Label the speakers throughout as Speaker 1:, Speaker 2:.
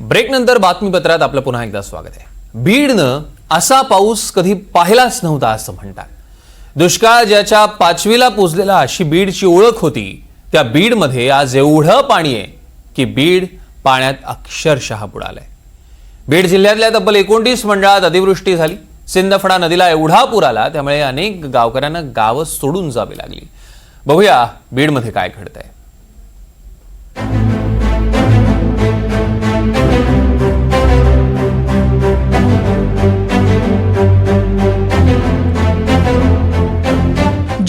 Speaker 1: Break नंतर बातमीपत्रात आपलं पुन्हा एकदा स्वागत आहे. बीडनं असा पाऊस कधी पाहिलाच नव्हता असं म्हणतात. दुष्काळ ज्याच्या पाचवीला पोचलेला अशी बीडची ओळख होती त्या बीडमध्ये आज एवढं पाणी आहे की बीड पाण्यात अक्षरशः बुडालंय. बीड जिल्ह्यातल्या तब्बल एकोणतीस मंडळात अतिवृष्टी झाली. सिंदफणा नदीला एवढा पूर आला त्यामुळे अनेक गावकऱ्यांना गावं सोडून जावी लागली. बघूया बीडमध्ये काय घडतंय.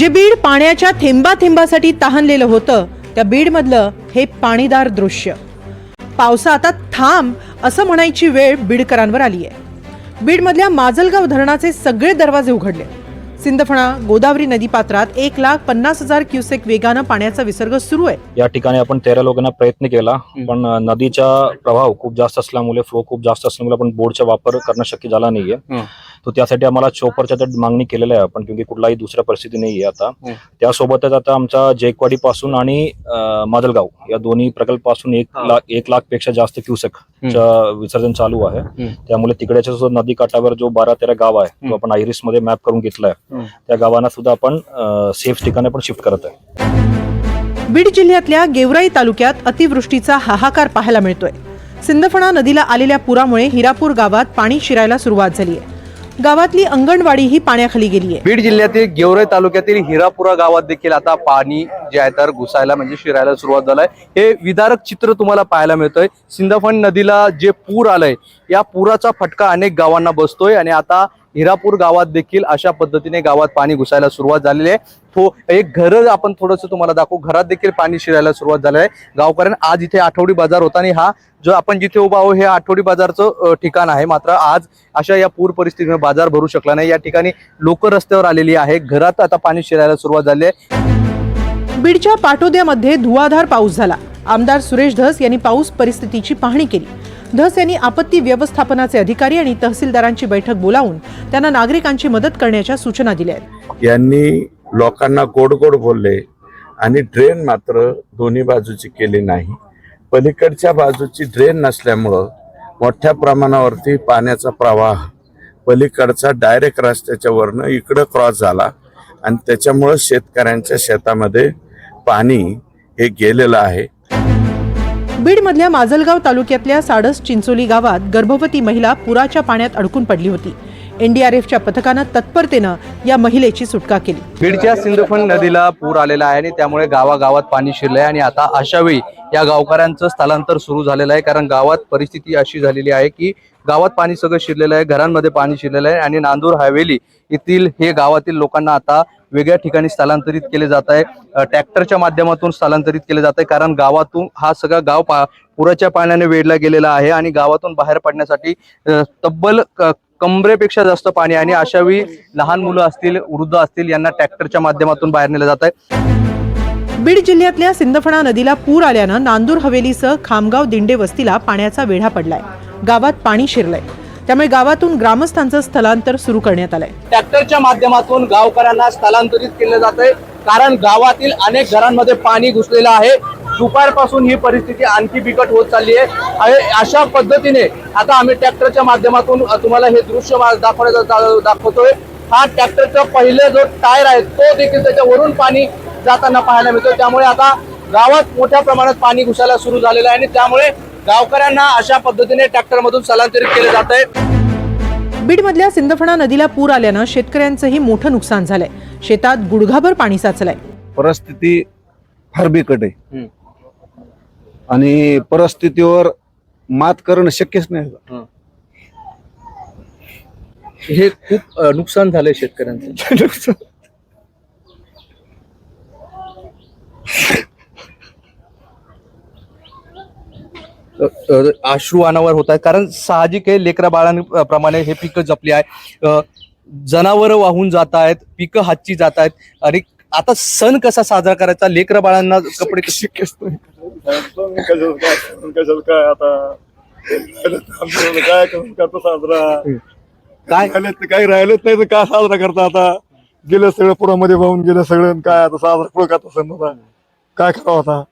Speaker 2: जे बीड पाण्याच्या थेंबा थेंबासाठी तहानलेलं होतं त्या बीडमधलं हे पाणीदार दृश्य. पावसा आता थांब असं म्हणायची वेळ बीडकरांवर आली आहे बीडमधल्या माजलगाव धरणाचे सगळे दरवाजे उघडले. सिंदफणा गोदावरी नदीपात्रात एक लाख पन्नास हजार क्युसेक वेगानं पाण्याचा विसर्ग सुरू आहे.
Speaker 3: या ठिकाणी आपण तेरा लोकांना प्रयत्न केला पण नदीचा प्रभाव खूप जास्त असल्यामुळे फ्लो खूप जास्त असल्यामुळे आपण बोर्डचा वापर करणं शक्य झाला नाहीये. तो त्यासाठी आम्हाला चोपरच्या तर मागणी केलेलं आहे आपण क्योंकि कुठलाही दुसऱ्या परिस्थिती नाहीये आता. त्यासोबतच आता आमचा जयकवाडी पासून आणि अ, माजलगाव या दोन्ही प्रकल्पपासून एक लाख एक लाखपेक्षा जास्त क्युसेक विसर्जन चालू आहे. त्यामुळे तिकडेच्या जो नदी काठावर जो बारा तेरा गाव आहे तो आपण आयरिसमध्ये मॅप करून घेतलाय. त्या गावांना सुद्धा आपण सेफ ठिकाणी पण शिफ्ट करत आहे.
Speaker 2: बीड जिल्ह्यातल्या गेवराई तालुक्यात अतिवृष्टीचा हाहाकार पाहायला मिळतोय. सिंदफणा नदीला आलेल्या पुरामुळे हिरापूर गावात पाणी शिरायला सुरुवात झाली आहे. गावातली अंगणवाडी ही पाण्याखाली गेली आहे.
Speaker 4: बीड जिल्ह्यातील गेवराई तालुक्यातील हिरापुरा गावात देखील आता पाणी जे आहे तर घुसायला म्हणजे शिरायला सुरुवात झालंय. हे विदारक चित्र तुम्हाला पाहायला मिळतंय. सिंदफण नदीला जे पूर आलंय या पुराचा फटका अनेक गावांना बसतोय आणि आता हिरापूर गावात देखील अशा पद्धतीने गावात पाणी घुसायला सुरुवात झालेली आहे. तो एक घर आपण थोडंसं तुम्हाला दाखवू. घरात देखील पाणी शिरायला सुरुवात झाली आहे. गावकऱ्यांना आज इथे आठवडी बाजार होता आणि हा जो आपण जिथे उभा आहो हे आठवडी बाजारचं ठिकाण आहे. मात्र आज अशा या पूर परिस्थितीमुळे बाजार भरू शकला नाही. या ठिकाणी लोक रस्त्यावर आलेली आहे. घरात आता पाणी शिरायला सुरुवात झाली आहे.
Speaker 2: बीडच्या पाटोद्यामध्ये धुवाधार पाऊस झाला. आमदार सुरेश धस यांनी पाऊस परिस्थितीची पाहणी केली. धस यांनी आपत्ती व्यवस्थापनाचे अधिकारी आणि तहसीलदारांची बैठक बोलावून त्यांना नागरिकांची मदत करण्याच्या सूचना दिल्या आहेत.
Speaker 5: यांनी लोकांना गोड गोड बोलले आणि ड्रेन मात्र दोन्ही बाजूची केली नाही. पलीकडच्या बाजूची ड्रेन नसल्यामुळं मोठ्या प्रमाणावरती पाण्याचा प्रवाह पलीकडचा डायरेक्ट रस्त्याच्या वरनं इकडं क्रॉस झाला आणि त्याच्यामुळं शेतकऱ्यांच्या शेतामध्ये पाणी हे गेलेलं आहे.
Speaker 2: बीडमधल्या माजलगाव तालुक्यातल्या साडस चिंचोली गावात गर्भवती महिला पुराच्या पाण्यात अडकून पडली होती. एनडीआरएफच्या पथकानं तत्परतेनं या महिलेची सुटका केली.
Speaker 4: बीडच्या सिंधुफण नदीला पूर आलेला आहे आणि त्यामुळे गावागावात पाणी शिरलंय आणि आता अशा वेळी या गावकऱ्यांचं स्थलांतर सुरू झालेलं आहे. कारण गावात परिस्थिती अशी झालेली आहे की गावात पाणी सगळं शिरलेलं आहे घरांमध्ये पाणी शिरलेलं आहे आणि नांदूर हवेली येथील हे गावातील लोकांना आता वेगळ्या ठिकाणी स्थलांतरित केले जात आहे. ट्रॅक्टरच्या माध्यमातून स्थलांतरित केले जात आहे कारण गावातून हा सगळा गाव पा पुराच्या पाण्याने वेढला गेलेला आहे आणि गावातून बाहेर पडण्यासाठी तब्बल कमरेपेक्षा जास्त पाणी आणि अशा वेळी लहान मुलं असतील वृद्ध असतील यांना ट्रॅक्टरच्या माध्यमातून बाहेर नेलं जात आहे
Speaker 2: बीड जिल्ह्यातल्या सिंदफणा नदीला पूर आल्यानं नांदूर हवेलीसह खामगाव दिंडे वस्तीला पाण्याचा वेढा पडलाय. गावात पाणी शिरलंय. त्यामुळे गावातून ग्रामस्थांचं स्थलांतर सुरू करण्यात आलंय.
Speaker 4: ट्रॅक्टरच्या माध्यमातून गावकऱ्यांना स्थलांतरित केलं जात आहे कारण गावातील अनेक घरांमध्ये पाणी घुसलेलं आहे. दुपारपासून ही परिस्थिती आणखी बिकट होत चालली आहे. आणि अशा पद्धतीने आता आम्ही ट्रॅक्टरच्या माध्यमातून तुम्हाला हे दृश्य दाखवण्याचा दाखवतोय. हा ट्रॅक्टरचा पहिले जो टायर आहे तो देखील त्याच्यावरून पाणी जाताना पाहायला मिळतो त्यामुळे आता गावात मोठ्या प्रमाणात पाणी घुसायला सुरू झालेलं आहे आणि त्यामुळे गावकऱ्यांना अशा पद्धतीने ट्रॅक्टरमधून स्थलांतरित केले जात आहे.
Speaker 2: बीडमधल्या सिंदफणा नदीला पूर आल्यानं शेतकऱ्यांचंही मोठं नुकसान झालंय. शेतात गुडघाभर पाणी साचलंय.
Speaker 6: परिस्थिती फार बिकट आहे. आणि परिस्थितीवर मात करणं शक्यच नाही.
Speaker 4: हे. खूप अ, नुकसान झालंय शेतकऱ्यांचं. अ, अ, अश्रू अनावर होत आहेत. कारण साहजिक आहे लेकरा बाळांप्रमाणे हे पिकं जपली आहे. जनावर वाहून जात आहेत पिकं हातची जात आहेत. आणि आता सण कसा साजरा करायचा लेकरा बाळांना कपडे कसे
Speaker 7: काय आता काय करून करतो साजरा
Speaker 4: काय
Speaker 7: राहिलं तर काही राहिलंच नाही तर काय साजरा करता आता गेलं सगळं पुरामध्ये वाहून गेलं सगळं काय आता साजरा पुढं करता सण आता काय करावं आता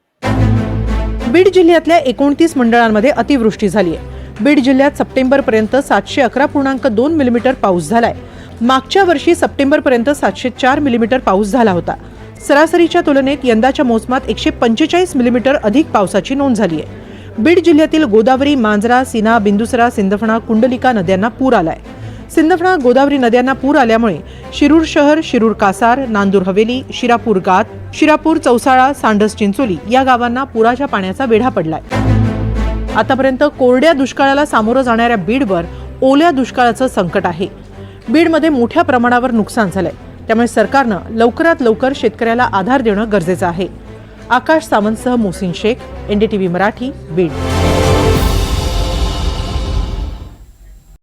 Speaker 2: बीड जिल्ह्यातल्या एकोणतीस मंडळांमध्ये अतिवृष्टी झाली आहे बीड जिल्ह्यात सप्टेंबरपर्यंत सातशे अकरा पूर्णांक दोन मिलीमीटर पाऊस झालाय मागच्या वर्षी सप्टेंबरपर्यंत सातशे चार मिलीमीटर पाऊस झाला होता. सरासरीच्या तुलनेत यंदाच्या मोसमात एकशे पंचेचाळीस मिलीमीटर अधिक पावसाची नोंद झाली आहे. बीड जिल्ह्यातील गोदावरी मांजरा सिना बिंदुसरा सिंदफणा कुंडलिका नद्यांना पूर आलाय. सिंदफणा गोदावरी नद्यांना पूर आल्यामुळे शिरूर शहर शिरूर कासार नांदूर हवेली शिरापूर गात शिरापूर चौसाळा सांडस चिंचोली या गावांना पुराच्या पाण्याचा वेढा पडलाय. आतापर्यंत कोरड्या दुष्काळाला सामोरं जाणाऱ्या बीडवर ओल्या दुष्काळाचं संकट आहे. बीडमध्ये मोठ्या प्रमाणावर नुकसान झालंय. त्यामुळे सरकारनं लवकरात लवकर शेतकऱ्याला आधार देणं गरजेचं आहे. आकाश सावंतसह मोसिन शेख एनडीटीव्ही मराठी बीड.